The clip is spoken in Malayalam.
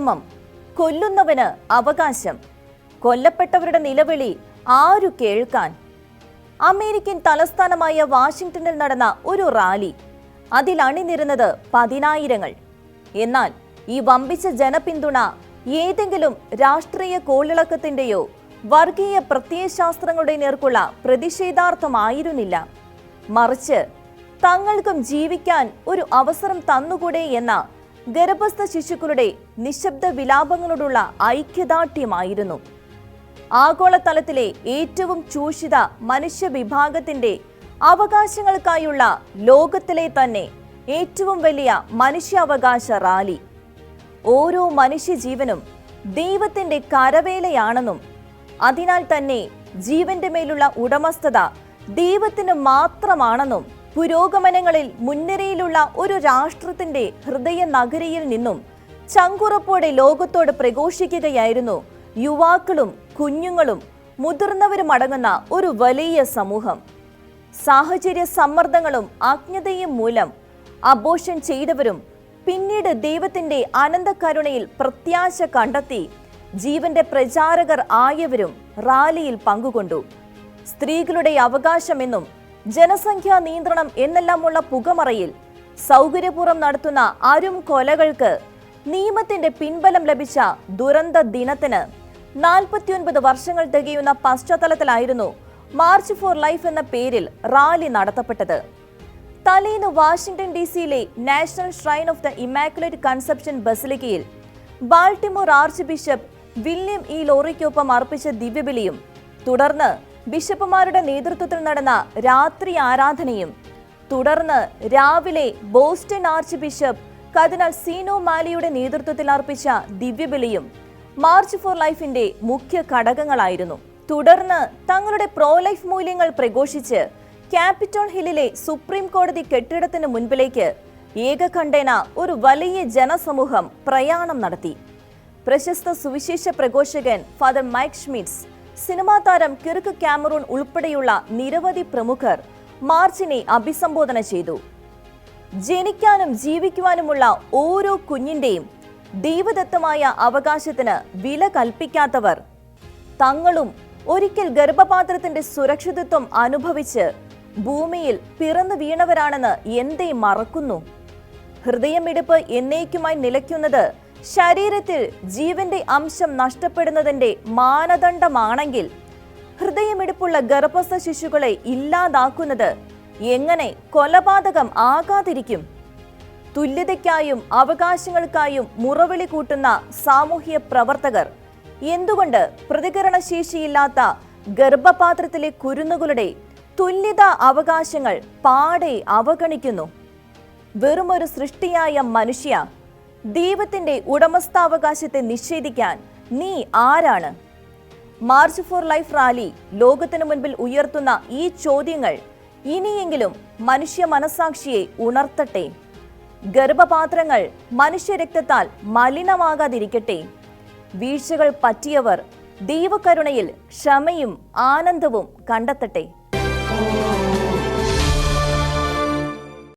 നിയമം കൊല്ലുന്നവന് അവകാശം. കൊല്ലപ്പെട്ടവരുടെ നിലവിളി ആരു കേൾക്കാൻ? അമേരിക്കൻ തലസ്ഥാനമായ വാഷിംഗ്ടണിൽ നടന്ന ഒരു റാലി. അതിൽ അണിനിരുന്നത് പതിനായിരങ്ങൾ. എന്നാൽ ഈ വമ്പിച്ച ജനപിന്തുണ ഏതെങ്കിലും രാഷ്ട്രീയ കോളിളക്കത്തിന്റെയോ വർഗീയ പ്രത്യയശാസ്ത്രങ്ങളുടെ നേർക്കുള്ള പ്രതിഷേധാർത്ഥമായിരുന്നില്ല. മറിച്ച് തങ്ങൾക്കും ജീവിക്കാൻ ഒരു അവസരം തന്നുകൂടെ എന്ന ഗർഭസ്ഥ ശിശുക്കളുടെ നിശബ്ദ വിലാപങ്ങളോടുള്ള ഐക്യദാർഢ്യമായിരുന്നു. ആഗോളതലത്തിലെ ഏറ്റവും ചൂഷിത മനുഷ്യവിഭാഗത്തിന്റെ അവകാശങ്ങൾക്കായുള്ള ലോകത്തിലെ തന്നെ ഏറ്റവും വലിയ മനുഷ്യാവകാശ റാലി. ഓരോ മനുഷ്യജീവനും ദൈവത്തിന്റെ കരവേലയാണെന്നും അതിനാൽ തന്നെ ജീവന്റെ മേലുള്ള ഉടമസ്ഥത ദൈവത്തിന് മാത്രമാണെന്നും പുരോഗമനങ്ങളിൽ മുൻനിരയിലുള്ള ഒരു രാഷ്ട്രത്തിന്റെ ഹൃദയ നഗരിയിൽ നിന്നും ചങ്കുറപ്പോടെ ലോകത്തോട് പ്രഘോഷിക്കുകയായിരുന്നു യുവാക്കളും കുഞ്ഞുങ്ങളും മുതിർന്നവരും അടങ്ങുന്ന ഒരു വലിയ സമൂഹം. സാഹചര്യ സമ്മർദ്ദങ്ങളും അജ്ഞതയും മൂലം അബോഷൻ ചെയ്തവരും പിന്നീട് ദൈവത്തിന്റെ അനന്തകരുണയിൽ പ്രത്യാശ കണ്ടെത്തി ജീവന്റെ പ്രചാരകർ ആയവരും റാലിയിൽ പങ്കുകൊണ്ടു. സ്ത്രീകളുടെ അവകാശമെന്നും ജനസംഖ്യാ നിയന്ത്രണം എന്നെല്ലാമുള്ള പുകമറയിൽ സൗകര്യപൂർവം നടത്തുന്ന അരും കൊലകൾക്ക് നിയമത്തിന്റെ പിൻബലം ലഭിച്ച ദുരന്ത ദിനത്തിന് നാൽപ്പത്തിയൊൻപത് വർഷങ്ങൾ തികയുന്ന പശ്ചാത്തലത്തിലായിരുന്നു മാർച്ച് ഫോർ ലൈഫ് എന്ന പേരിൽ റാലി നടത്തപ്പെട്ടത്. തലേന്ന് വാഷിംഗ്ടൺ ഡി സിയിലെ national shrine of the immaculate conception ബസിലിക്കയിൽ Baltimore archbishop William E ലോറിക്കൊപ്പം അർപ്പിച്ച ദിവ്യബലിയും തുടർന്ന് ബിഷപ്പുമാരുടെ നേതൃത്വത്തിൽ നടന്ന രാത്രി ആരാധനയും തുടർന്ന് രാവിലെ ബോസ്റ്റൺ ആർച്ച് ബിഷപ്പ് കതിനാൽ സീനോ മാലിയുടെ നേതൃത്വത്തിൽ അർപ്പിച്ച ദിവ്യബലിയും മാർച്ച് ഫോർ ലൈഫിന്റെ മുഖ്യ ഘടകങ്ങളായിരുന്നു. തുടർന്ന് തങ്ങളുടെ പ്രോ ലൈഫ് മൂല്യങ്ങൾ പ്രഘോഷിച്ച് ക്യാപിറ്റോൾ ഹില്ലിലെ സുപ്രീം കോടതി കെട്ടിടത്തിന് മുൻപിലേക്ക് ഏകകണ്ഠേന ഒരു വലിയ ജനസമൂഹം പ്രയാണം നടത്തി. പ്രശസ്ത സുവിശേഷ പ്രഘോഷകൻ ഫാദർ മൈക്ക് ഷ്മിറ്റ്സ് സിനിമാ താരം കിർക്ക് കാമറൂൺ ഉൾപ്പെടെയുള്ള നിരവധി പ്രമുഖർ മാർച്ചിനെ അഭിസംബോധന ചെയ്തു. ജനിക്കാനും ജീവിക്കുവാനുമുള്ള ഓരോ കുഞ്ഞിന്റെയും ദൈവദത്തമായ അവകാശത്തിന് വില കൽപ്പിക്കാത്തവർ. തങ്ങളും ഒരിക്കൽ ഗർഭപാത്രത്തിന്റെ സുരക്ഷിതത്വം അനുഭവിച്ച് ഭൂമിയിൽ പിറന്നു വീണവരാണെന്ന് എന്തേ മറക്കുന്നു? ഹൃദയമിടിപ്പ് എന്നേക്കുമായി നിലയ്ക്കുന്നത് ശരീരത്തിൽ ജീവന്റെ അംശം നഷ്ടപ്പെടുന്നതിന്റെ മാനദണ്ഡമാണെങ്കിൽ ഹൃദയമിടിപ്പുള്ള ഗർഭസ്ഥ ശിശുക്കളെ ഇല്ലാതാക്കുന്നത് എങ്ങനെ കൊലപാതകം ആകാതിരിക്കും? തുല്യതയ്ക്കായും അവകാശങ്ങൾക്കായും മുറവിളി കൂട്ടുന്ന സാമൂഹ്യ പ്രവർത്തകർ എന്തുകൊണ്ട് പ്രതികരണശേഷിയില്ലാത്ത ഗർഭപാത്രത്തിലെ കുരുന്നുകളുടെ തുല്യത അവകാശങ്ങൾ പാടെ അവഗണിക്കുന്നു? വെറുമൊരു സൃഷ്ടിയായ മനുഷ്യ ദൈവത്തിന്റെ ഉടമസ്ഥാവകാശത്തെ നിഷേധിക്കാൻ നീ ആരാണ്? മാർച്ച് ഫോർ ലൈഫ് റാലി ലോകത്തിനു മുൻപിൽ ഉയർത്തുന്ന ഈ ചോദ്യങ്ങൾ ഇനിയെങ്കിലും മനുഷ്യ മനസാക്ഷിയെ ഉണർത്തട്ടെ. ഗർഭപാത്രങ്ങൾ മനുഷ്യരക്തത്താൽ മലിനമാകാതിരിക്കട്ടെ. വീഴ്ചകൾ പറ്റിയവർ ദൈവകരുണയിൽ ക്ഷമയും ആനന്ദവും കണ്ടെത്തട്ടെ.